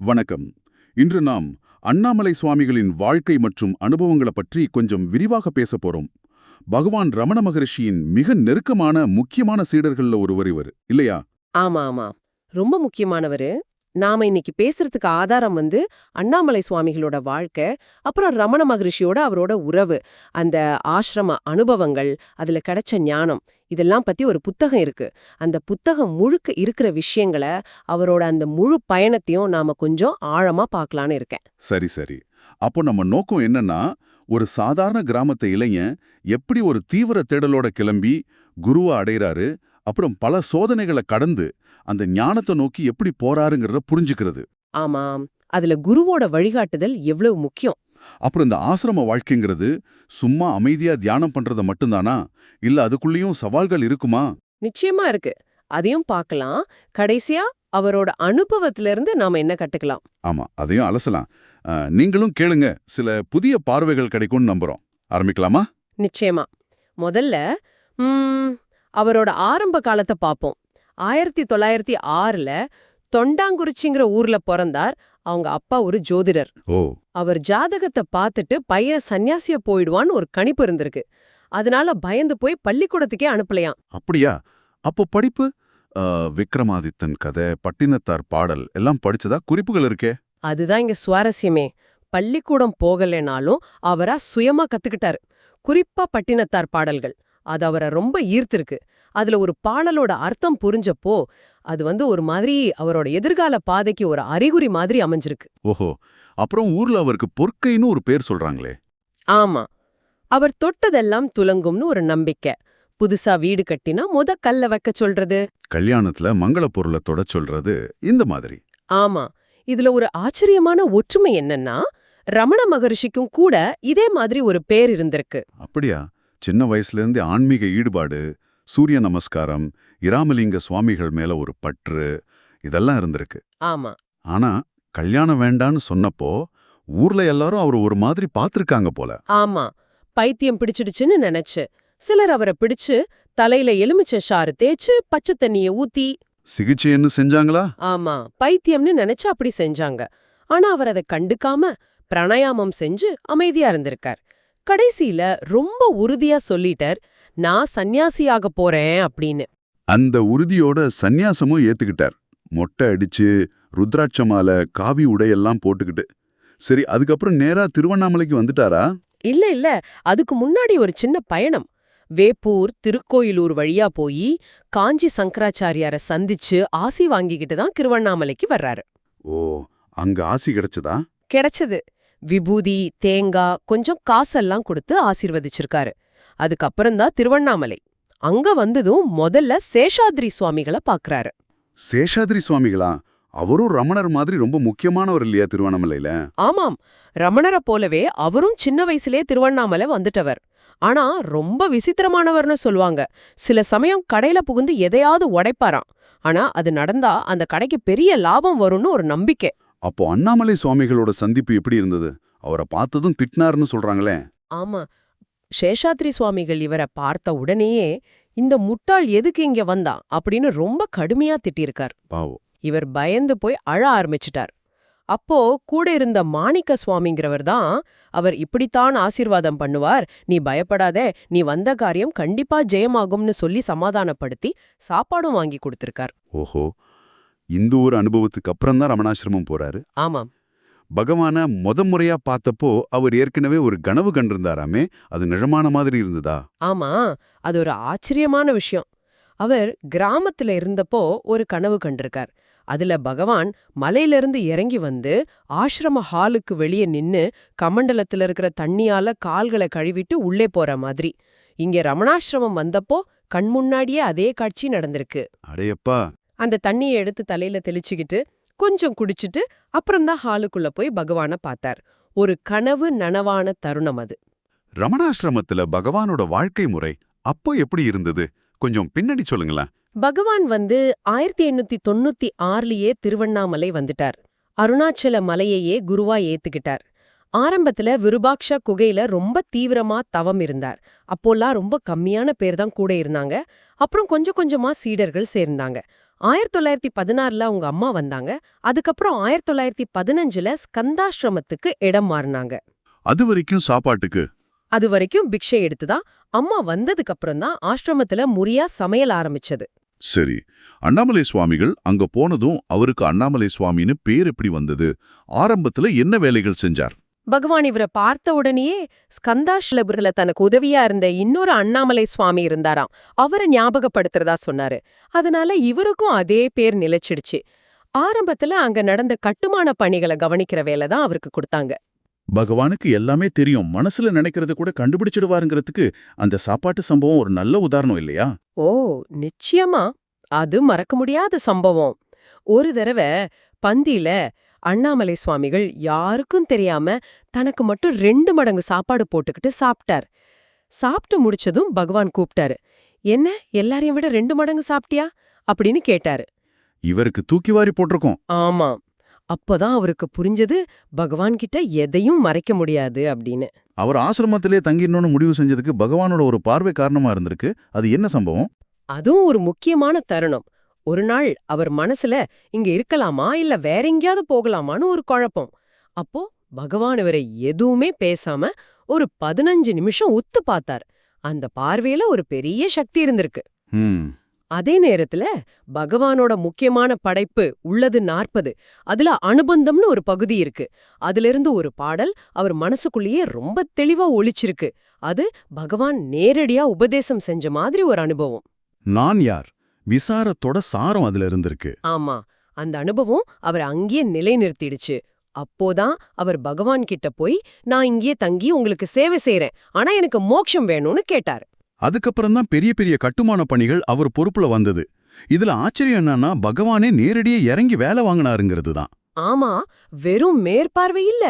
வணக்கம். இன்று நாம் அண்ணாமலை சுவாமிகளின் வாழ்க்கை மற்றும் அனுபவங்களை பற்றி கொஞ்சம் விரிவாக பேச போறோம். பகவான் ரமண மகரிஷியின் மிக நெருக்கமான முக்கியமான சீடர்கள்ல ஒருவர் இவர் இல்லையா? ஆமா ஆமா ரொம்ப முக்கியமானவரு. நாம இன்னைக்கு பேசுறதுக்கு ஆதாரம் வந்து அண்ணாமலை சுவாமிகளோட வாழ்க்கை அப்புறம் ரமண மகரிஷியோட அவரோட உறவு அந்த ஆசிரம அனுபவங்கள் அதுல கிடைச்ச ஞானம் இதெல்லாம் பத்தி ஒரு புத்தகம் இருக்கு. அந்த புத்தகம் முழுக்க இருக்கிற விஷயங்களை அவரோட அந்த முழு பயணத்தையும் நாம கொஞ்சம் ஆழமா பார்க்கலான்னு இருக்கேன். சரி சரி. அப்போ நம்ம நோக்கம் என்னன்னா ஒரு சாதாரண கிராமத்து இளைஞன் எப்படி ஒரு தீவிர தேடலோட கிளம்பி குருவை அடையறாரு அப்புறம் பல சோதனைகளை கடந்து அந்த ஞானத்தை நோக்கி எப்படி போறாருங்கிறத புரிஞ்சுக்கிறது. ஆமாம். அதுல குருவோட வழிகாட்டுதல் எவ்வளவு முக்கியம்? அப்புறம் இந்த ஆசிரம வாழ்க்கைங்கிறது சும்மா அமைதியா தியானம் பண்றது மட்டும்தானா? இல்ல அதுக்குள்ளேயும் சவால்கள் இருக்குமா? நிச்சயமா இருக்கு. அதையும் பார்க்கலாம். கடைசியா அவரோட அனுபவத்துல இருந்து நாம என்ன கத்துக்கலாம்? ஆமா அதையும் அலசலாம். நீங்களும் கேளுங்க. சில புதிய பார்வைகள் கிடைக்கும்னு நம்புறோம். ஆரம்பிக்கலாமா? நிச்சயமா. முதல்ல ம், அவரோட ஆரம்ப காலத்தை பார்ப்போம் ஆயிரத்தி தொள்ளாயிரத்தி ஆறுல தொண்டாங்குறிச்சிங்கிற ஊர்ல பிறந்தார் அவங்க அப்பா ஒரு ஜோதிடர். அவர் ஜாதகத்தை பார்த்துட்டு பையன் சன்னியாசிய போயிடுவான்னு ஒரு கணிப்பு இருந்திருக்கு. அதனால பயந்து போய் பள்ளிக்கூடத்துக்கே அனுப்பலையாம். அப்படியா? அப்போ படிப்பு? விக்ரமாதித்தன் கதை பட்டினத்தார் பாடல் எல்லாம் படிச்சதா? குறிப்புகள் இருக்கே. அதுதான் இங்க சுவாரஸ்யமே. பள்ளிக்கூடம் போகலைனாலும் அவரா சுயமா கத்துக்கிட்டாரு. குறிப்பா பட்டினத்தார் பாடல்கள். அது அவரை ரொம்ப ஈர்த்திருக்கு. அதுல ஒரு பாடலோட அர்த்தம் புரிஞ்சப்போ அது வந்து ஒரு மாதிரி அவரோட எதிர்கால பாதைக்கு ஒரு அறிகுறி மாதிரி அமைஞ்சிருக்கு. ஓஹோ. அப்புறம் ஊர்ல அவருக்கு பொற்கைன்னு ஒரு பேர் சொல்றாங்களே. ஆமா. அவர் தொட்டதெல்லாம் துலங்கும்னு ஒரு நம்பிக்கை. புதுசா வீடு கட்டினா முத கல்ல வைக்க சொல்றது. கல்யாணத்துல மங்கள பொருளை தொட சொல்றது இந்த மாதிரி. ஆமா. இதுல ஒரு ஆச்சரியமான ஒற்றுமை என்னன்னா ரமண மகரிஷிக்கும் கூட இதே மாதிரி ஒரு பேர் இருந்திருக்கு. அப்படியா? சின்ன வயசுல இருந்து ஆன்மீக ஈடுபாடு சூரிய நமஸ்காரம் இராமலிங்க சுவாமிகள் மேல ஒரு பற்று இதெல்லாம் இருந்திருக்கு. ஆமா. ஆனா கல்யாணம் வேண்டான்னு சொன்னப்போ ஊர்ல எல்லாரும் அவர் ஒரு மாதிரி பாத்திருக்காங்க போல. ஆமா. பைத்தியம் பிடிச்சிடுச்சுன்னு நினைச்சு. சிலர் அவரை பிடிச்சு தலையில எலுமிச்சை சாறு தேய்ச்சு பச்சை தண்ணிய ஊத்தி. சிகிச்சை என்ன செஞ்சாங்களா? ஆமா. பைத்தியம்னு நினைச்சு அப்படி செஞ்சாங்க. ஆனா அவர் அதை கண்டுக்காம பிராணாயாமம் செஞ்சு அமைதியா இருந்திருக்கார். கடைசியில ரொம்ப உறுதியா சொல்லிட்டார் நான் சந்நியாசியாக போறேன் அப்படின்னு. அந்த உறுதியோட சந்நியாசமும் ஏத்துக்கிட்டார். மொட்டை அடிச்சு ருத்ராட்ச மாலை காவி உடையெல்லாம் போட்டுக்கிட்டு. சரி அதுக்கப்புறம் நேரா திருவண்ணாமலைக்கு வந்துட்டாரா? இல்ல இல்ல அதுக்கு முன்னாடி ஒரு சின்ன பயணம். வேப்பூர் திருக்கோயிலூர் வழியா போய் காஞ்சி சங்கராச்சாரியார சந்திச்சு ஆசி வாங்கிக்கிட்டு தான் திருவண்ணாமலைக்கு வர்றாரு. ஓ அங்க ஆசி கிடைச்சதா? கிடைச்சது. விபூதி தேங்காய் கொஞ்சம் காசெல்லாம் கொடுத்து ஆசீர்வதிச்சிருக்காரு. அதுக்கப்புறம் தான் திருவண்ணாமலை. அங்க வந்ததும் முதல்ல சேஷாத்ரி சுவாமிகளை பாக்குறாரு. சேஷாத்ரி சுவாமிகளா? அவரும் ரமணர் மாதிரி ரொம்ப முக்கியமானவர் இல்லையா திருவண்ணாமலையில? ஆமாம். ரமணரை போலவே அவரும் சின்ன வயசுலயே திருவண்ணாமலை வந்துட்டவர். ஆனா ரொம்ப விசித்திரமானவர்னு சொல்லுவாங்க. சில சமயம் கடையில புகுந்து எதையாவது உடைப்பாராம். ஆனா அது நடந்தா அந்த கடைக்கு பெரிய லாபம் வரும்னு ஒரு நம்பிக்கை. அப்போ அண்ணாமலை சுவாமிகளோட சந்திப்பு எப்படி இருந்தது? அவரை பார்த்ததும் திட்டினார்னு சொல்றாங்களே. ஆமா. சேஷாத்ரி சுவாமிகள் இவரை பார்த்த உடனேயே இந்த முட்டாள் எதுக்கு இங்க வந்தான் அப்படின்னு ரொம்ப கடுமையா திட்டியிருக்கார். பாவம். இவர் பயந்து போய் அழ ஆரம்பிச்சிட்டார். அப்போ கூட இருந்த மாணிக்க சுவாமிங்கிறவர் தான் அவர் இப்படித்தான் ஆசீர்வாதம் பண்ணுவார். நீ பயப்படாதே. நீ வந்த காரியம் கண்டிப்பா ஜெயமாகும்னு சொல்லி சமாதானப்படுத்தி சாப்பாடும் வாங்கி கொடுத்திருக்கார். ஓஹோ. இந்த ஒரு அனுபவத்துக்கு அப்புறம் தான் ரமணாசிரமம் போறாரு. ஆமாம். பகவான முத முறையா பார்த்தப்போ அவர் ஏற்கனவே ஒரு கனவு கண்டிருந்தாராமே அது நிஜமான மாதிரி இருந்ததா? ஆமா அது ஒரு ஆச்சரியமான விஷயம். அவர் கிராமத்துல இருந்தப்போ ஒரு கனவு கண்டிருக்கார். அதுல பகவான் மலையிலிருந்து இறங்கி வந்து ஆசிரம ஹாலுக்கு வெளியே நின்னு கமண்டலத்துல இருக்கிற தண்ணியால கால்களை கழுவிட்டு உள்ளே போற மாதிரி. இங்க ரமணாசிரமம் வந்தப்போ கண் முன்னாடியே அதே காட்சி நடந்திருக்கு. அடையப்பா அந்த தண்ணியை எடுத்து தலையில தெளிச்சுக்கிட்டு கொஞ்சம் குடிச்சிட்டு அப்புறம்தான் ஹாலுக்குள்ள போய் பகவான பார்த்தார். ஒரு கனவு நனவான தருணம் அது. ரமணாசிரமத்துல பகவானோட வாழ்க்கை முறை அப்போ எப்படி இருந்தது? கொஞ்சம் பின்னாடி சொல்லுங்களேன். பகவான் வந்து ஆயிரத்தி எண்ணூத்தி தொண்ணூத்தி ஆறுலயே திருவண்ணாமலை வந்துட்டார். அருணாச்சல மலையையே குருவா ஏத்துக்கிட்டார். ஆரம்பத்துல விருபாக்ஷா குகையில ரொம்ப தீவிரமா தவம் இருந்தார். அப்போல்லாம் ரொம்ப கம்மியான பேர் தான் கூட இருந்தாங்க. அப்புறம் கொஞ்சம் கொஞ்சமா சீடர்கள் சேர்ந்தாங்க. ஆயிரத்தி தொள்ளாயிரத்தி பதினாறுல அவங்க அம்மா வந்தாங்க. அதுக்கப்புறம் ஆயிரத்தி தொள்ளாயிரத்தி பதினஞ்சுல ஸ்கந்தாஷ்ரமத்துக்கு இடம் மாறினாங்க. அது வரைக்கும் சாப்பாட்டுக்கு? அது வரைக்கும் பிக்ஷை எடுத்துதான். அம்மா வந்ததுக்கு அப்புறம் தான் ஆசிரமத்துல முறையா சமையல் ஆரம்பிச்சது. சரி. அண்ணாமலை சுவாமிகள் அங்க போனதும் அவருக்கு அண்ணாமலை சுவாமின்னு பேர் எப்படி வந்தது? ஆரம்பத்துல என்ன வேலைகள் செஞ்சார்? பகவான் இவரை பார்த்த உடனேயே ஸ்கந்தாஷ்லபுரில தனக்கு உதவியா இருந்த இன்னொரு அண்ணாமலை சுவாமி இருந்தாராம். அவரை ஞாபகப்படுத்துறதா சொன்னாரு. அதனால இவருக்கும் அதே பேர் நிலைச்சிடுச்சு. ஆரம்பத்துல அங்க நடந்த கட்டுமான பணிகளை கவனிக்கிற வேலை தான் அவருக்கு கொடுத்தாங்க. பகவானுக்கு எல்லாமே தெரியும். மனசுல நினைக்கிறத கூட கண்டுபிடிச்சிடுவாருங்கிறதுக்கு அந்த சாப்பாட்டு சம்பவம் ஒரு நல்ல உதாரணம் இல்லையா? ஓ நிச்சயமா. அது மறக்க முடியாத சம்பவம். ஒரு தடவை பந்தியில அண்ணாமலை சுவாமிகள் யாருக்கும் தெரியாம தனக்கு மட்டும் ரெண்டு மடங்கு சாப்பாடு போட்டுக்கிட்டு சாப்பிட்டார் சாப்பிட்டு முடிச்சதும் பகவான் கூப்பிட்டாரு என்ன எல்லாரையும் விட ரெண்டு மடங்கு சாப்பிட்டியா அப்படின்னு கேட்டாரு. இவருக்கு தூக்கி வாரி போட்டிருக்கோம். ஆமா. அப்பதான் அவருக்கு புரிஞ்சது பகவான் கிட்ட எதையும் மறைக்க முடியாது அப்படின்னு. அவர் ஆசிரமத்திலே தங்கிடணும்னு முடிவு செஞ்சதுக்கு பகவானோட ஒரு பார்வை காரணமா இருந்திருக்கு. அது என்ன சம்பவம்? அதுவும் ஒரு முக்கியமான தருணம். ஒரு நாள் அவர் மனசுல இங்க இருக்கலாமா? இல்ல வேற எங்கேயாவது போகலாமான்னு ஒரு குழப்பம். அப்போ பகவான் இவரை எதுவுமே பேசாம ஒரு பதினஞ்சு நிமிஷம் உத்து பார்த்தார். அந்த பார்வையில ஒரு பெரிய சக்தி இருந்திருக்கு. அதே நேரத்துல பகவானோட முக்கியமான படைப்பு உள்ளது நாற்பது. அதுல அனுபந்தம்னு ஒரு பகுதி இருக்கு. அதிலிருந்து ஒரு பாடல் அவர் மனசுக்குள்ளேயே ரொம்ப தெளிவா ஒளிச்சிருக்கு அது பகவான் நேரடியா உபதேசம் செஞ்ச மாதிரி ஒரு அனுபவம். நான் யார்? விசாரத்தோட சாரம் அதுல இருந்திருக்கு. ஆமா அந்த அனுபவம் அவர் அங்கேயே நிலைநிறுத்திடுச்சு. அப்போதான் அவர் பகவான் கிட்ட போய் நான் இங்கேயே தங்கி உங்களுக்கு சேவை செய்றேன். ஆனா எனக்கு மோட்சம் வேணும்னு கேட்டார். அதுக்கப்புறம் தான் பெரிய பெரிய கட்டுமான பணிகள் அவர் பொறுப்புல வந்தது. இதுல ஆச்சரியம் என்னன்னா பகவானே நேரடியே இறங்கி வேலை வாங்கினாருங்கிறது தான். ஆமா வெறும் மேற்பார்வை இல்ல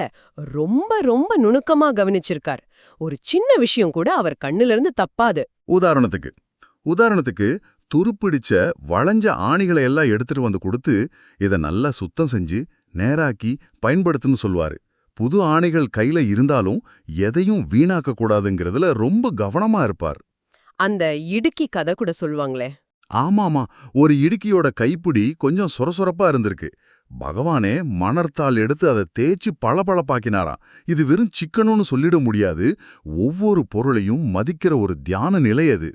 ரொம்ப ரொம்ப நுணுக்கமா கவனிச்சிருக்கார். ஒரு சின்ன விஷயம் கூட அவர் கண்ணுல இருந்து தப்பாது. உதாரணத்துக்கு உதாரணத்துக்கு துருப்பிடிச்ச வளைஞ்ச ஆணிகளை எல்லாம் எடுத்துட்டு வந்து கொடுத்து இத நல்லா சுத்தம் செஞ்சு நேராக்கி பயன்படுத்துன்னு சொல்வாரு புது ஆணைகள் கையில இருந்தாலும் எதையும் வீணாக்க கூடாதுங்கிறதுல ரொம்ப கவனமா இருப்பார். அந்த இடுக்கி கதை கூட சொல்லுவாங்களே. ஆமாமா ஒரு இடுக்கியோட கைப்பிடி கொஞ்சம் சொரசொரப்பா இருந்திருக்கு. பகவானே மணர்த்தாள் எடுத்து அதை தேய்ச்சி பளபளப்பாக்கினாராம். இது வெறும் சிக்கனும்னு சொல்லிட முடியாது. ஒவ்வொரு பொருளையும் மதிக்கிற ஒரு தியான நிலை அது.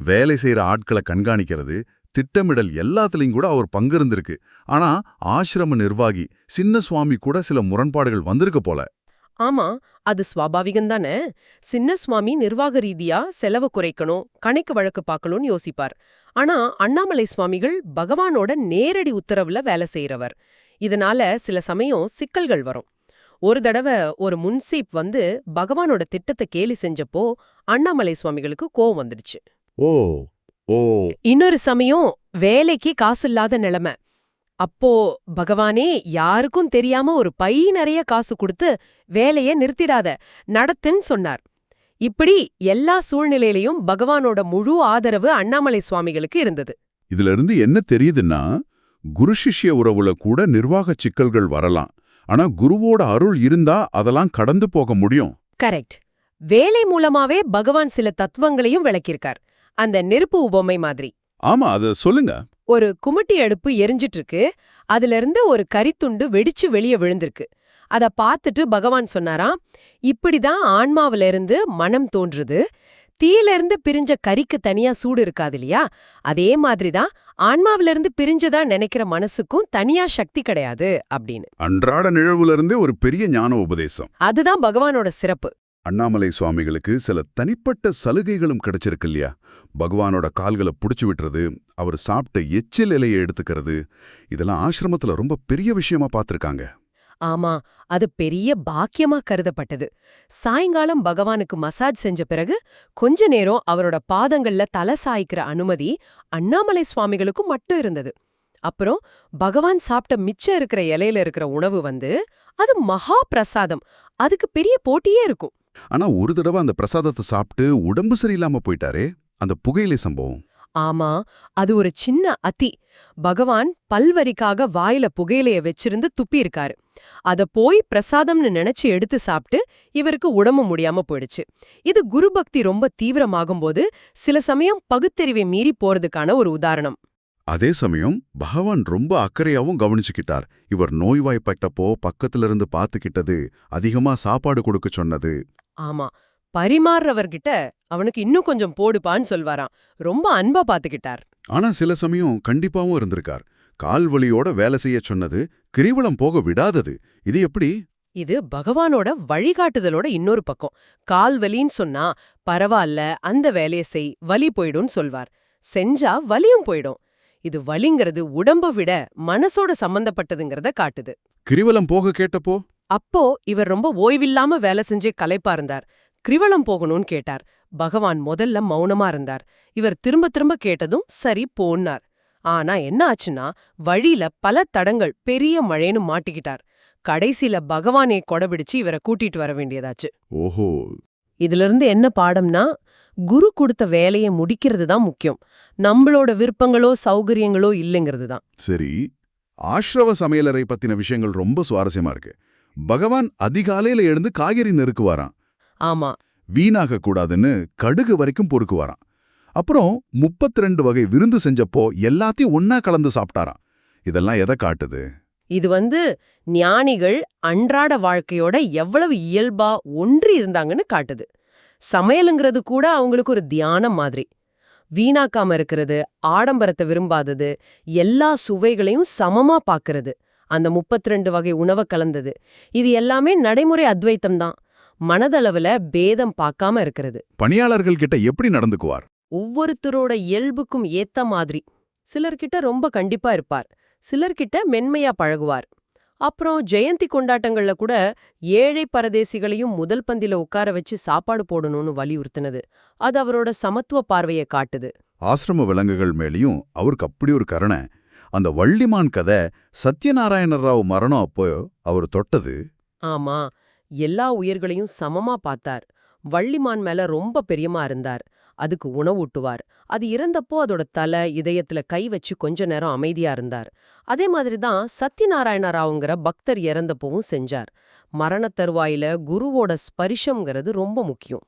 வேலை செய்யற ஆட்களை கண்காணிக்கிறது திட்டமிடல் எல்லாத்துலயும் கூட அவர் பங்கு இருந்திருக்கு ஆனா ஆசிரம நிர்வாகி சின்ன சுவாமி கூட சில முரண்பாடுகள் வந்திருக்கு போல. ஆமா அது சுவாபாவிகம் தானே. சின்ன சுவாமி நிர்வாக ரீதியா செலவு குறைக்கணும் கணக்கு வழக்கு பார்க்கணும்னு யோசிப்பார். ஆனா அண்ணாமலை சுவாமிகள் பகவானோட நேரடி உத்தரவுல வேலை செய்யறவர் இதனால சில சமயம் சிக்கல்கள் வரும். ஒரு தடவை ஒரு முன்சீப் வந்து பகவானோட திட்டத்தை கேலி செஞ்சப்போ அண்ணாமலை சுவாமிகளுக்கு கோவம் வந்துடுச்சு. ஓ ஓ. இன்னொரு சமயம் வேலைக்கு காசு இல்லாத நிலைமை. அப்போ பகவானே யாருக்கும் தெரியாம ஒரு பை நிறைய காசு கொடுத்து வேலைய நிறுத்திடாத நடத்துன்னு சொன்னார். இப்படி எல்லா சூழ்நிலையிலையும் பகவானோட முழு ஆதரவு அண்ணாமலை சுவாமிகளுக்கு இருந்தது. இதுல இருந்து என்ன தெரியுதுன்னா குரு சிஷ்ய உறவுல கூட நிர்வாக சிக்கல்கள் வரலாம். ஆனா குருவோட அருள் இருந்தா அதெல்லாம் கடந்து போக முடியும். கரெக்ட். வேலை மூலமாவே பகவான் சில தத்துவங்களையும் விளக்கியிருக்கார். அந்த நெருப்பு உபமை மாதிரி. ஆமா அத சொல்லுங்க. ஒரு குமிட்டி அடுப்பு எரிஞ்சிட்டு இருக்கு அதுல இருந்து ஒரு கரித்துண்டு வெடிச்சு வெளியே விழுந்திருக்கு. அத பார்த்துட்டு பகவான் சொன்னாராம் இப்படிதான் ஆன்மாவில இருந்து மனம் தோன்றுது. தீயில இருந்து பிரிஞ்ச கரிக்கு தனியா சூடு இருக்காது இல்லையா? அதே மாதிரிதான் ஆன்மாவில இருந்து பிரிஞ்சதா நினைக்கிற மனசுக்கும் தனியா சக்தி கிடையாது அப்படின்னு. அன்றாட நிழவுல இருந்தே ஒரு பெரிய ஞான உபதேசம். அதுதான் பகவானோட சிறப்பு. அண்ணாமலை சுவாமிகளுக்கு சில தனிப்பட்ட சலுகைகளும் கிடைச்சிருக்கு இல்லையா? பகவானோட கால்களை புடிச்சு விட்டுறது அவர் சாப்பிட்ட எச்சில் இலையை எடுத்துக்கிறது இதெல்லாம் ஆசிரமத்துல ரொம்ப பெரிய விஷயமா பார்த்திருக்காங்க. ஆமா அது பெரிய பாக்கியமா கருதப்பட்டது. சாயங்காலம் பகவானுக்கு மசாஜ் செஞ்ச பிறகு கொஞ்ச நேரம் அவரோட பாதங்கள்ல தலை சாய்க்கிற அனுமதி அண்ணாமலை சுவாமிகளுக்கும் மட்டும் இருந்தது. அப்புறம் பகவான் சாப்பிட்ட மிச்சம் இருக்கிற இலையில இருக்கிற உணவு வந்து அது மகா பிரசாதம். அதுக்கு பெரிய போட்டியே இருக்கும். ஆனா ஒரு தடவை அந்த பிரசாதத்தை சாப்பிட்டு உடம்பு சரியில்லாம போயிட்டாரே அந்த புகையிலை சம்பவம். ஆமா அது ஒரு சின்ன அதி பகவான் பல்வரிக்காக வாயில புகையிலைய வச்சிருந்து துப்பி இருக்காரு அத போய் பிரசாதம்னு நினைச்சு எடுத்து சாப்பிட்டு இவருக்கு உடம்பு முடியாம போயிடுச்சு. இது குரு பக்தி ரொம்ப தீவிரமாகும்போது சில சமயம் பகுத்தறிவை மீறி போறதுக்கான ஒரு உதாரணம். அதே சமயம் பகவான் ரொம்ப அக்கறையாவும் கவனிச்சுக்கிட்டார். இவர் நோய்வாய்ப்பட்டப்போ பக்கத்துல இருந்து பாத்துக்கிட்டது அதிகமா சாப்பாடு கொடுக்க சொன்னது. ஆமா பரிமாறுறவர்கிட்ட அவனுக்கு இன்னும் கொஞ்சம் போடுப்பான்னு சொல்வாராம். ரொம்ப அன்பா பாத்துக்கிட்டார். ஆனா சில சமயம் கண்டிப்பாவும் இருந்திருக்கார். கால் வலியோட வேலை செய்ய சொன்னது கிரிவலம் போக விடாதது. இது எப்படி? இது பகவானோட வழிகாட்டுதலோட இன்னொரு பக்கம். கால் வலின்னு சொன்னா பரவாயில்ல அந்த வேலையை செய் வலி போயிடும்னு சொல்வார். செஞ்சா வலியும் போயிடும். இது வலிங்கிறது உடம்ப விட மனசோட சம்பந்தப்பட்டதுங்கிறத காட்டுது. கிரிவலம் போக கேட்டப்போ? அப்போ இவர் ரொம்ப ஓய்வில்லாம வேலை செஞ்சே களைப்பா இருந்தார். கிரிவலம் போகணும்னு கேட்டார். பகவான் முதல்ல மௌனமா இருந்தார். இவர் திரும்ப திரும்ப கேட்டதும் சரி போன்னார். ஆனா என்ன ஆச்சுன்னா வழியில பல தடங்கள் பெரிய மழைன்னு மாட்டிக்கிட்டார். கடைசில பகவானே கொடபிடிச்சு இவரை கூட்டிட்டு வர வேண்டியதாச்சு. ஓஹோ. இதுல இருந்து என்ன பாடம்னா குரு கொடுத்த வேலையை முடிக்கிறது தான் முக்கியம். நம்மளோட விருப்பங்களோ சௌகரியங்களோ இல்லைங்கிறது தான். சரி ஆஷ்ரவ சமையலறை பத்தின விஷயங்கள் ரொம்ப சுவாரஸ்யமா இருக்கு. பகவான் அதிகாலையில எழுந்து காய்கறி நெருக்குவாராம். ஆமா. வீணாக கூடாதுன்னு கடுகு வரைக்கும் பொறுக்குவாராம். அப்புறம் 32 வகை விருந்து செஞ்சப்போ எல்லாத்தையும் ஒன்னா கலந்து சாப்பிட்டாராம். இதெல்லாம் எதை காட்டுது? இது வந்து ஞானிகள் அன்றாட வாழ்க்கையோட எவ்வளவு இயல்பா ஒன்றி இருந்தாங்கன்னு காட்டுது. சமையலுங்கிறது கூட அவங்களுக்கு ஒரு தியானம் மாதிரி. வீணாக்காம இருக்கிறது ஆடம்பரத்தை விரும்பாதது எல்லா சுவைகளையும் சமமா பாக்குறது. அந்த 32 வகை உணவை கலந்தது. இது எல்லாமே நடைமுறை அத்வைத்தம் தான். மனதளவுல பேதம் பார்க்காம இருக்கிறது. பணியாளர்கள் கிட்ட எப்படி நடந்துக்குவார்? ஒவ்வொருத்தரோட இயல்புக்கும் ஏத்த மாதிரி. சிலர்கிட்ட ரொம்ப கண்டிப்பா இருப்பார். சிலர்கிட்ட மென்மையா பழகுவார். அப்புறம் ஜெயந்தி கொண்டாட்டங்கள்ல கூட ஏழை பரதேசிகளையும் முதல் பந்தில உட்கார வச்சு சாப்பாடு போடணும்னு வலியுறுத்தினது. அது அவரோட சமத்துவ பார்வையை காட்டுது. ஆசிரம விலங்குகள் மேலேயும் அவருக்கு அப்படி ஒரு கருணை. அந்த வள்ளிமான் கதை சத்யநாராயண ராவ் மரணம் அப்போ அவர் தொட்டது. ஆமா. எல்லா உயிர்களையும் சமமா பார்த்தார். வள்ளிமான் மேல ரொம்ப பிரியமா இருந்தார். அதுக்கு உணவூட்டுவார். அது இறந்தப்போ அதோட தலை இதயத்துல கை வச்சு கொஞ்ச நேரம் அமைதியா இருந்தார். அதே மாதிரி தான் சத்யநாராயண ராவுங்கிற பக்தர் இறந்தப்போவும் செஞ்சார். மரணத் தருவாயில குருவோட ஸ்பரிசம்ங்கிறது ரொம்ப முக்கியம்.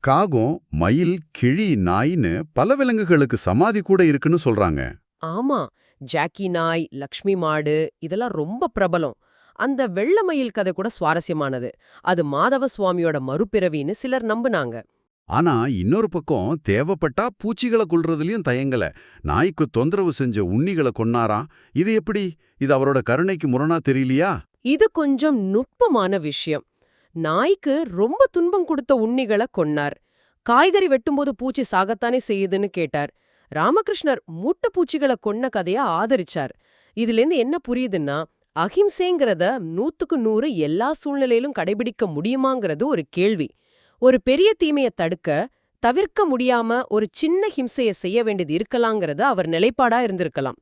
காகம் மயில் கிழி நாயின்னு பல விலங்குகளுக்கு சமாதி கூட இருக்குன்னு சொல்றாங்க. ஆமா. ஜாக்கி நாய் லக்ஷ்மி மாடு இதெல்லாம் ரொம்ப பிரபலம். அந்த வெள்ள மயில் கதை கூட சுவாரஸ்யமானது. அது மாதவ சுவாமியோட மறுபிறவின்னு சிலர் நம்புனாங்க. ஆனா இன்னொரு பக்கம் தேவைப்பட்டா பூச்சிகளை கொல்றதுலயும் தயங்கல. நாய்க்கு தொந்தரவு செஞ்ச உண்ணிகளை கொன்னாராம். இது எப்படி? இது அவரோட கருணைக்கு முரணா தெரியலையா? இது கொஞ்சம் நுட்பமான விஷயம். நாய்க்கு ரொம்ப துன்பம் கொடுத்த உண்ணிகளை கொன்னார். காய்கறி வெட்டும்போது பூச்சி சாகத்தானே செய்யுதுன்னு கேட்டார். ராமகிருஷ்ணர் மூட்டை பூச்சிகளை கொன்ன கதைய ஆதரிச்சார். இதுலேருந்து என்ன புரியுதுன்னா அஹிம்சைங்கிறத நூத்துக்கு நூறு எல்லா சூழ்நிலையிலும் கடைபிடிக்க முடியுமாங்கிறது ஒரு கேள்வி. ஒரு பெரிய தீமையை தடுக்க தவிர்க்க முடியாம ஒரு சின்ன ஹிம்சைய செய்ய வேண்டியது இருக்கலாங்கிறது அவர் நிலைப்பாடா இருந்திருக்கலாம்.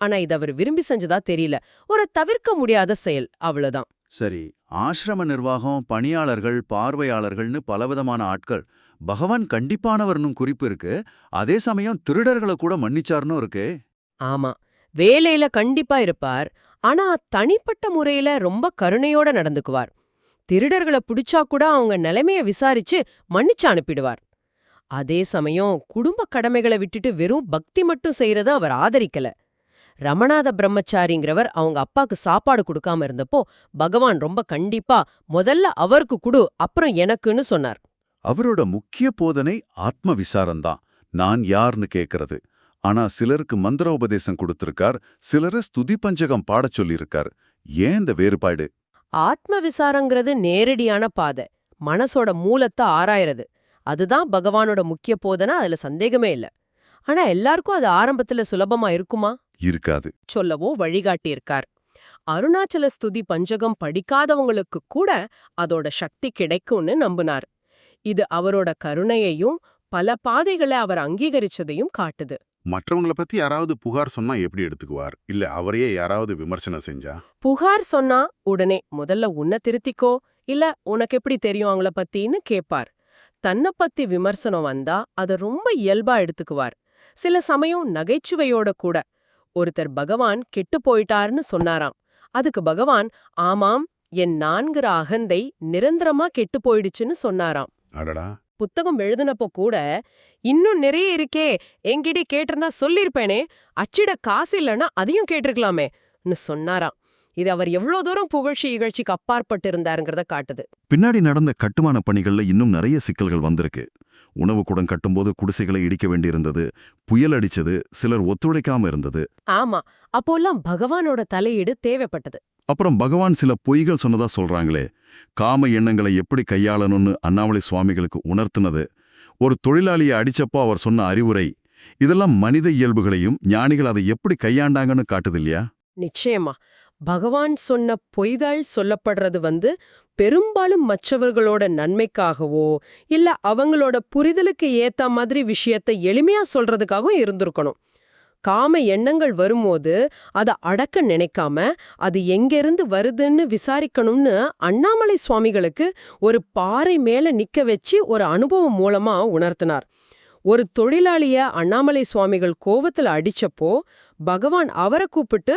ஆனா இது அவர் விரும்பி செஞ்சதா தெரியல. ஒரு தவிர்க்க முடியாத செயல் அவ்வளவுதான். சரி ஆசிரம நிர்வாகம் பணியாளர்கள் பார்வையாளர்கள்னு பலவிதமான ஆட்கள். பகவான் கண்டிப்பானவர்னும் குறிப்பு இருக்கு. அதே சமயம் திருடர்களை கூட மன்னிச்சார்னும் இருக்கு. ஆமா. வேலையில கண்டிப்பா இருப்பார். ஆனா தனிப்பட்ட முறையில ரொம்ப கருணையோட நடந்துக்குவார். திருடர்களை பிடிச்சா கூட அவங்க நிலைமைய விசாரிச்சு மன்னிச்சு அனுப்பிடுவார். அதே சமயம் குடும்ப கடமைகளை விட்டுட்டு வெறும் பக்தி மட்டும் செய்யறத அவர் ஆதரிக்கல. ரமணாத பிரம்மச்சாரிங்கிறவர் அவங்க அப்பாக்கு சாப்பாடு கொடுக்காம இருந்தப்போ பகவான் ரொம்ப கண்டிப்பா முதல்ல அவருக்கு குடு அப்புறம் எனக்குன்னு சொன்னார். அவரோட முக்கிய போதனை ஆத்ம விசாரம்தான். நான் யார்னு கேக்குறது. ஆனா சிலருக்கு மந்திரோபதேசம் கொடுத்திருக்கார் சிலரை ஸ்துதி பஞ்சகம் பாடச் சொல்லியிருக்கார். ஏன் இந்த வேறுபாடு? ஆத்ம விசாரங்கிறது நேரடியான பாதை. மனசோட மூலத்தை ஆராயறது. அதுதான் பகவானோட முக்கிய போதனை அதுல சந்தேகமே இல்ல. ஆனா எல்லாருக்கும் அது ஆரம்பத்துல சுலபமா இருக்குமா? இருக்காது. சொல்லவோ வழிகாட்டி இருக்கார் அருணாச்சல ஸ்துதி பஞ்சகம் படிக்காதவங்களுக்கு கூட அதோட சக்தி கிடைக்கும்னு நம்பினார். இது அவரோட கருணையையும் பல பாதைகளை அவர் அங்கீகரிச்சதையும் காட்டுது. மற்றவங்கள பத்தி யாராவது புகார் சொன்னா எப்படி எடுத்துக்குவார்? இல்ல அவரையே யாராவது விமர்சனம் செஞ்சா? புகார் சொன்னா உடனே முதல்ல உன்னை திருத்திக்கோ இல்ல உனக்கு எப்படி தெரியும் அவங்கள பத்தின்னு கேட்பார் தன்னை பத்தி விமர்சனம் வந்தா அத ரொம்ப இயல்பா எடுத்துக்குவார். சில சமயம் நகைச்சுவையோட கூட ஒருத்தர் பகவான் கெட்டு போயிட்டாருன்னு சொன்னாராம். அதுக்கு பகவான் ஆமாம் என் நான்கிற அகந்தை நிரந்தரமா கெட்டு போயிடுச்சுன்னு சொன்னாராம். அடடா! புத்தகம் எழுதுனப்போ கூட இன்னும் நிறைய இருக்கே என்கிட்ட கேட்டிருந்தா சொல்லிருப்பேனே அச்சிட காசு இல்லைன்னா அதையும் கேட்டிருக்கலாமே சொன்னாராம். இது அவர் எவ்வளோ தூரம் புகழ்ச்சி இகழ்ச்சிக்கு அப்பாற்பட்டு இருந்தாருங்கிறத காட்டுது. பின்னாடி நடந்த கட்டுமான பணிகள்ல இன்னும் நிறைய சிக்கல்கள் வந்திருக்கு. உணவு கூடம் கட்டும்போது குடிசைகளை இடிக்க வேண்டியிருந்தது. புயல் அடிச்சது சிலர் ஒத்துழைக்காம இருந்தது. ஆமா அப்போல்லாம் பகவானோட தலையீடு தேவைப்பட்டது. அப்புறம் பகவான் சில பொய்கள் சொன்னதா சொல்றாங்களே. காம எண்ணங்களை எப்படி கையாளணும்னு அண்ணாமலை சுவாமிகளுக்கு உணர்த்தினது. ஒரு தொழிலாளியை அடிச்சப்போ அவர் சொன்ன அறிவுரை இதெல்லாம் மனித இயல்புகளையும் ஞானிகள் அதை எப்படி கையாண்டாங்கன்னு காட்டுது இல்லையா? நிச்சயமா. பகவான் சொன்ன பொய்தாள் சொல்லப்படுறது வந்து பெரும்பாலும் மற்றவர்களோட நன்மைக்காகவோ இல்ல அவங்களோட புரிதலுக்கு ஏத்த மாதிரி விஷயத்தை எளிமையா சொல்றதுக்காகவும் இருந்திருக்கணும். காம எண்ணங்கள் வரும்போது அதை அடக்க நினைக்காம அது எங்கிருந்து வருதுன்னு விசாரிக்கணும்னு அண்ணாமலை சுவாமிகளுக்கு ஒரு பாறை மேல நிக்க வச்சு ஒரு அனுபவம் மூலமா உணர்த்தினார். ஒரு தொழிலாளிய அண்ணாமலை சுவாமிகள் கோவத்துல அடிச்சப்போ பகவான் அவரை கூப்பிட்டு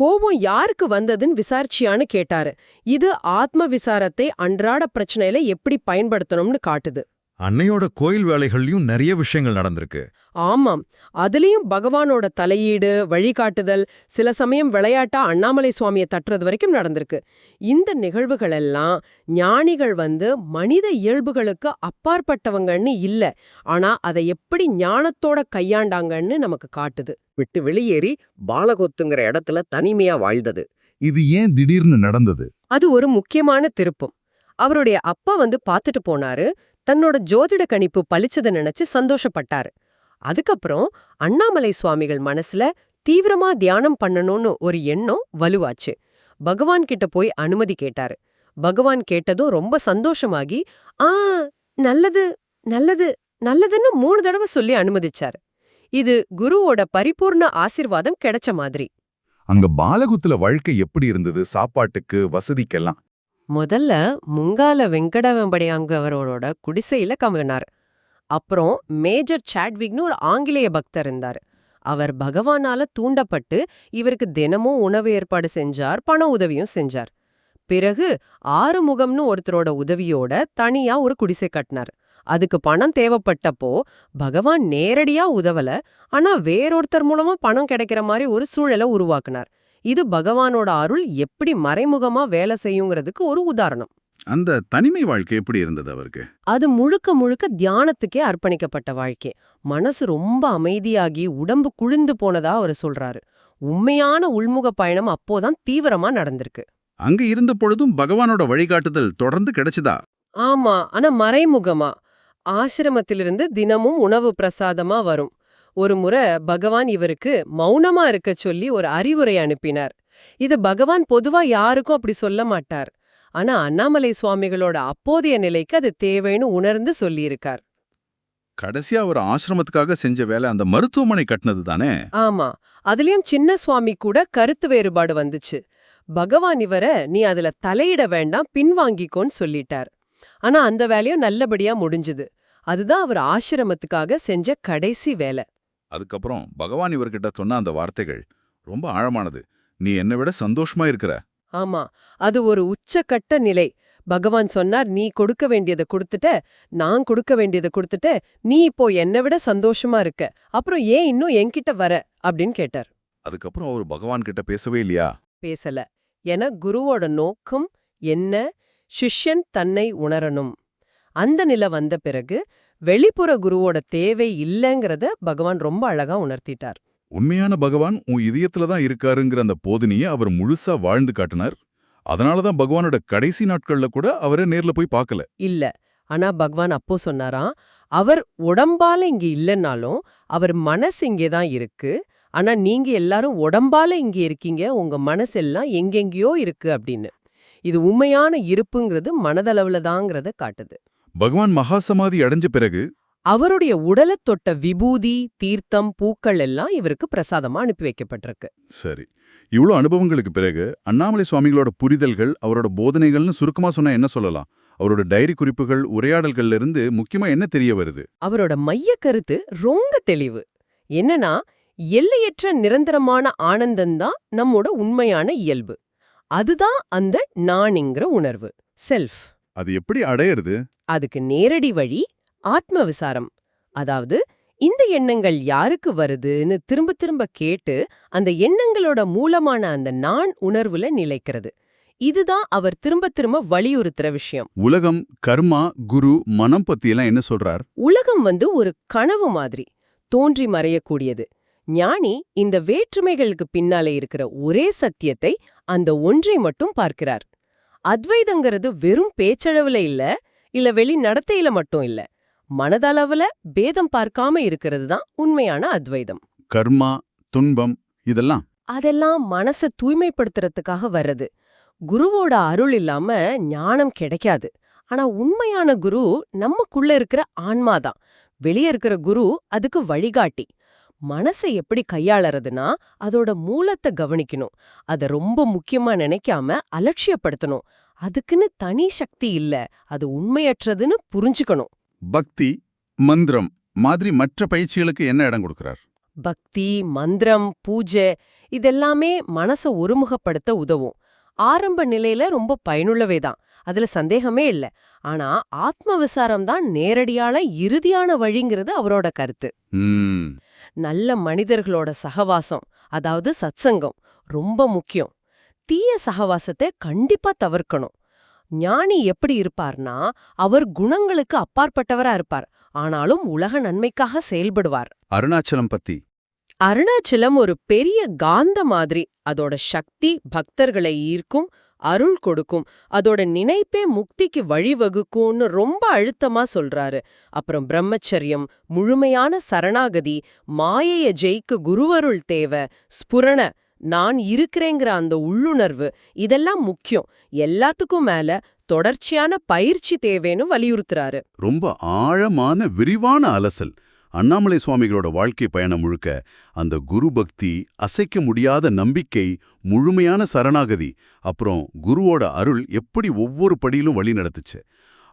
கோபம் யாருக்கு வந்ததுன்னு விசாரிச்சியான்னு கேட்டாரு. இது ஆத்ம விசாரத்தை அன்றாட பிரச்சனையில எப்படி பயன்படுத்தணும்னு காட்டுது. அன்னையோட கோயில் வேலைகள்லயும் நிறைய விஷயங்கள் நடந்திருக்கு. ஆமாம். அதுலயும் பகவானோட தலையீடு வழிகாட்டுதல் சில சமயம் விளையாட்டா அண்ணாமலை சுவாமியை தட்டுறது வரைக்கும் நடந்திருக்கு. இந்த நிகழ்வுகள் எல்லாம் ஞானிகள் வந்து மனித இயல்புகளுக்கு அப்பாற்பட்டவங்கன்னு இல்ல. ஆனா அதை எப்படி ஞானத்தோட கையாண்டாங்கன்னு நமக்கு காட்டுது. விட்டு வெளியேறி பாலகொத்துங்கிற இடத்துல தனிமையா வாழ்ந்தது. இது ஏன் திடீர்னு நடந்தது? அது ஒரு முக்கியமான திருப்பம். அவருடைய அப்பா வந்து பார்த்துட்டு போனாரு தன்னோட ஜோதிட கணிப்பு பளிச்சதை நினைச்சு சந்தோஷப்பட்டாரு. அதுக்கப்புறம் அண்ணாமலை சுவாமிகள் மனசுல தீவிரமா தியானம் பண்ணணும்னு ஒரு எண்ணம் வலுவாச்சு. பகவான் கிட்ட போய் அனுமதி கேட்டாரு. பகவான் கேட்டதும் ரொம்ப சந்தோஷமாகி ஆ நல்லது நல்லது நல்லதுன்னு மூணு தடவை சொல்லி அனுமதிச்சாரு. இது குருவோட பரிபூர்ண ஆசிர்வாதம் கிடைச்ச மாதிரி. அங்க பாலகுத்துல வாழ்க்கை எப்படி இருந்தது? சாப்பாட்டுக்கு வசதிக்கெல்லாம்? முதல்ல முங்கால வெங்கடவெம்படையாங்கவரோட குடிசையில கமுகினார். அப்புறம் மேஜர் சாட்விக்னு ஒரு ஆங்கிலேய பக்தர் இருந்தார். அவர் பகவானால தூண்டப்பட்டு இவருக்கு தினமும் உணவு ஏற்பாடு செஞ்சார் பண உதவியும் செஞ்சார். பிறகு ஆறுமுகம்னு ஒருத்தரோட உதவியோட தனியா ஒரு குடிசை கட்டினார். அதுக்கு பணம் தேவைப்பட்டப்போ பகவான் நேரடியா உதவல ஆனா வேறொருத்தர் மூலமா பணம் கிடைக்கிற மாதிரி ஒரு சூழலை உருவாக்குனார். இது பகவானோட அருள் எப்படி மறைமுகமா வேலை செய்யுங்கிறதுக்கு ஒரு உதாரணம். அந்த தனிமை வாழ்க்கை எப்படி இருந்தது அவருக்கு? அது முழுக்க முழுக்க தியானத்துக்கே அர்ப்பணிக்கப்பட்ட வாழ்க்கை. மனசு ரொம்ப அமைதியாகி உடம்பு குளிந்து போனதா அவர் சொல்றாரு. உண்மையான உள்முக பயணம் அப்போதான் தீவிரமா நடந்திருக்கு. அங்க இருந்த பொழுதும் பகவானோட வழிகாட்டுதல் தொடர்ந்து கிடைச்சுதா? ஆமா ஆனா மறைமுகமா. ஆசிரமத்திலிருந்து தினமும் உணவு பிரசாதமா வரும். ஒரு முறை பகவான் இவருக்கு மௌனமா இருக்க சொல்லி ஒரு அறிவுரை அனுப்பினார். இது பகவான் பொதுவா யாருக்கும் அப்படி சொல்ல மாட்டார். ஆனா அண்ணாமலை சுவாமிகளோட அப்போதைய நிலைக்கு அது தேவைன்னு உணர்ந்து சொல்லியிருக்கார். கடைசியா அவர் ஆசிரமத்துக்காக செஞ்ச வேலை அந்த மருத்துவமனை கட்டினது தானே? ஆமா. அதுலயும் சின்ன சுவாமி கூட கருத்து வேறுபாடு வந்துச்சு. பகவான் இவர நீ அதுல தலையிட வேண்டாம் பின்வாங்கிக்கோன்னு சொல்லிட்டார். ஆனா அந்த வேலையும் நல்லபடியா முடிஞ்சுது. அதுதான் அவர் ஆசிரமத்துக்காக செஞ்ச கடைசி வேலை. அதுக்கப்புறம் பகவான் இவர்கிட்ட சொன்ன அந்த வார்த்தைகள் ரொம்ப ஆழமானது. நீ என்னை விட சந்தோஷமா இருக்கிற. ஆமா அது ஒரு உச்சக்கட்ட நிலை. பகவான் சொன்னார் நீ கொடுக்க வேண்டியதை கொடுத்துட்ட நான் கொடுக்க வேண்டியதை கொடுத்துட்ட நீ இப்போ என்னை விட சந்தோஷமா இருக்க. அப்புறம் ஏன் இன்னும் என்கிட்ட வர? அப்படின்னு கேட்டார். அதுக்கப்புறம் அவர் பகவான் கிட்ட பேசவே இல்லையா? பேசல. என குருவோட நோக்கம் என்ன? சிஷ்யன் தன்னை உணரணும். அந்த நிலை வந்த பிறகு வெளிப்புற குருவோட தேவை இல்லைங்கிறத பகவான் ரொம்ப அழகா உணர்த்திட்டார். உண்மையான பகவான் உன் இதயத்துல தான் இருக்காருங்கிற அந்த போதனையை அவர் முழுசா வாழ்ந்து காட்டினார். அதனால தான் பகவானோட கடைசி நாட்கள்ல கூட அவரை நேர்ல போய் பார்க்கல. இல்ல. ஆனா பகவான் அப்போ சொன்னாராம் அவர் உடம்பால இங்க இல்லைன்னாலும் அவர் மனசு இங்கே தான் இருக்கு. ஆனா நீங்க எல்லாரும் உடம்பால இங்க இருக்கீங்க. உங்க மனசெல்லாம் எங்கெங்கேயோ இருக்கு அப்படின்னு. இது உண்மையான இருப்புங்கிறது மனதளவுல தாங்கிறத காட்டுது. பகவான் மகாசமாதி அடைஞ்ச பிறகு அவருடைய உடலைத் தொட்ட விபூதி தீர்த்தம் பூக்கள் எல்லாம் இவருக்கு பிரசாதமா அனுப்பி வைக்கப்பட்டிருக்கு. சரி. இவ்வளோ அனுபவங்களுக்கு பிறகு அண்ணாமலை சுவாமிகளோட புரிதல்கள் அவரோட போதனைகள்னு சுருக்கமா சொன்னா என்ன சொல்லலாம்? அவரோட டைரி குறிப்புகள் உரையாடல்கள்ல இருந்து முக்கியமா என்ன தெரிய வருது? அவரோட மைய கருத்து ரொம்ப தெளிவு. என்னன்னா எல்லையற்ற நிரந்தரமான ஆனந்தம்தான் நம்மோட உண்மையான இயல்பு. அதுதான் அந்த நானிங்கிற உணர்வு. செல்ஃப். அது எப்படி அடையிறது? அதுக்கு நேரடி வழி ஆத்ம விசாரம் அதாவது இந்த எண்ணங்கள் யாருக்கு வருதுன்னு திரும்ப திரும்ப கேட்டு அந்த எண்ணங்களோட மூலமான அந்த நான் உணர்வுல நிலைக்கிறது. இதுதான் அவர் திரும்ப திரும்ப வலியுறுத்துற விஷயம். உலகம் கர்மா குரு மனம் பத்தியெல்லாம் என்ன சொல்றார்? உலகம் வந்து ஒரு கனவு மாதிரி தோன்றி மறையக்கூடியது. ஞானி இந்த வேற்றுமைகளுக்கு பின்னாலே இருக்கிற ஒரே சத்தியத்தை அந்த ஒன்றை மட்டும் பார்க்கிறார். அத்வைதங்கிறது வெறும் பேச்சளவுல இல்ல இல்ல வெளி நடத்தையில மட்டும் இல்ல. மனதளவுல பேதம் பார்க்காம இருக்கிறது தான் உண்மையான அத்வைதம். கர்மா துன்பம் இதெல்லாம். அதெல்லாம் மனச தூய்மைப்படுத்துறதுக்காக வர்றது. குருவோட அருள் இல்லாம ஞானம் கிடைக்காது. ஆனா உண்மையான குரு நமக்குள்ள இருக்கிற ஆன்மாதான் வெளிய இருக்கிற குரு அதுக்கு வழிகாட்டி. மனசை எப்படி கையாளறதுன்னா அதோட மூலத்தை கவனிக்கணும். அத ரொம்ப முக்கியமா நினைக்காம அலட்சியப்படுத்தணும். அதுக்குன்னு தனி சக்தி இல்ல. அது உண்மையற்றதுன்னு புரிஞ்சுக்கணும். பக்தி மந்திரம் மாதிரி மற்ற பயிற்சிகளுக்கு என்ன இடம் கொடுக்கிறார்? பக்தி மந்திரம் பூஜை இதெல்லாமே மனச ஒருமுகப்படுத்த உதவும். ஆரம்ப நிலையில ரொம்ப பயனுள்ளவே தான். அதுல சந்தேகமே இல்ல. ஆனா ஆத்ம விசாரம் தான் நேரடியான இறுதியான வழிங்கிறது அவரோட கருத்து. நல்ல மனிதர்களோட சகவாசம் அதாவது சத்சங்கம் ரொம்ப முக்கியம். தீய சகவாசத்தை கண்டிப்பா தவிர்க்கணும். ஞானி எப்படி இருப்பார்னா அவர் குணங்களுக்கு அப்பாற்பட்டவரா இருப்பார். ஆனாலும் உலக நன்மைக்காக செயல்படுவார். அருணாச்சலம் பத்தி. அருணாச்சலம் ஒரு பெரிய காந்த மாதிரி அதோட சக்தி பக்தர்களை ஈர்க்கும் அருள் கொடுக்கும். அதோட நினைப்பே முக்திக்கு வழிவகுக்கும்னு ரொம்ப அழுத்தமா சொல்றாரு. அப்புறம் பிரம்மச்சரியம் முழுமையான சரணாகதி மாயைய ஜெயிக்க குருவருள் தேவை ஸ்புரண நான் இருக்கிறேங்கிற அந்த உள்ளுணர்வு இதெல்லாம் முக்கியம். எல்லாத்துக்கும் மேல தொடர்ச்சியான பயிற்சி தேவைன்னு வலியுறுத்துறாரு. ரொம்ப ஆழமான விரிவான அலசல். அண்ணாமலை சுவாமிகளோட வாழ்க்கை பயணம் முழுக்க அந்த குரு பக்தி அசைக்க முடியாத நம்பிக்கை முழுமையான சரணாகதி அப்புறம் குருவோட அருள் எப்படி ஒவ்வொரு படியிலும் வழி நடத்துச்சு.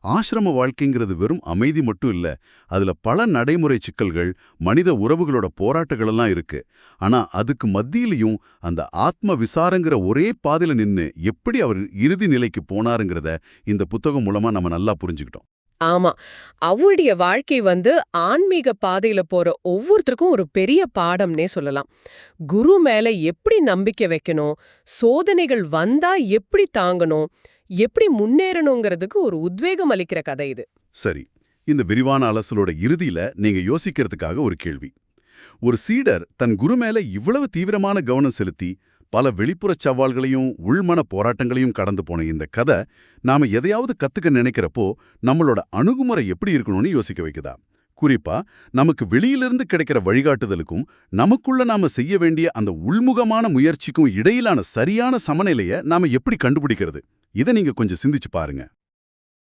ஆசிரம வாழ்க்கைங்கிறது வெறும் அமைதி மட்டும் இல்ல அதுல பல நடைமுறை சிக்கல்கள் மனித உறவுகளோட போராட்டங்கள் எல்லாம் இருக்கு. ஆனா அதுக்கு மத்தியிலையும் அந்த ஆத்ம விசாரங்கிற ஒரே பாதையில நின்னு எப்படி அவர் இறுதி நிலைக்கு போனாருங்கிறத இந்த புத்தகம் மூலமா நம்ம நல்லா புரிஞ்சுக்கிட்டோம். ஆமா. அவருடைய வாழ்க்கை வந்து ஆன்மீக பாதையில போற ஒவ்வொருத்தருக்கும் ஒரு பெரிய பாடம்னே சொல்லலாம். குரு மேல எப்படி நம்பிக்கை வைக்கணும்? சோதனைகள் வந்தா எப்படி தாங்கணும்? எப்படி முன்னேறணுங்கிறதுக்கு ஒரு உத்வேகம் அளிக்கிற கதை இது. சரி. இந்த விரிவான அலசலோட இறுதியில நீங்க யோசிக்கிறதுக்காக ஒரு கேள்வி. ஒரு சீடர் தன் குரு மேல இவ்வளவு தீவிரமான கவனம் செலுத்தி பல வெளிப்புறச் சவால்களையும் உள்மன போராட்டங்களையும் கடந்து போன இந்த கதை நாம எதையாவது கத்துக்க நினைக்கிறப்போ நம்மளோட அணுகுமுறை எப்படி இருக்கணும்னு யோசிக்க வைக்குதா? குறிப்பா நமக்கு வெளியிலிருந்து கிடைக்கிற வழிகாட்டுதலுக்கும் நமக்குள்ள நாம செய்ய வேண்டிய அந்த உள்முகமான முயற்சிக்கும் இடையிலான சரியான சமநிலையை நாம எப்படி கண்டுபிடிக்கிறது? இதை நீங்க கொஞ்சம் சிந்திச்சு பாருங்க.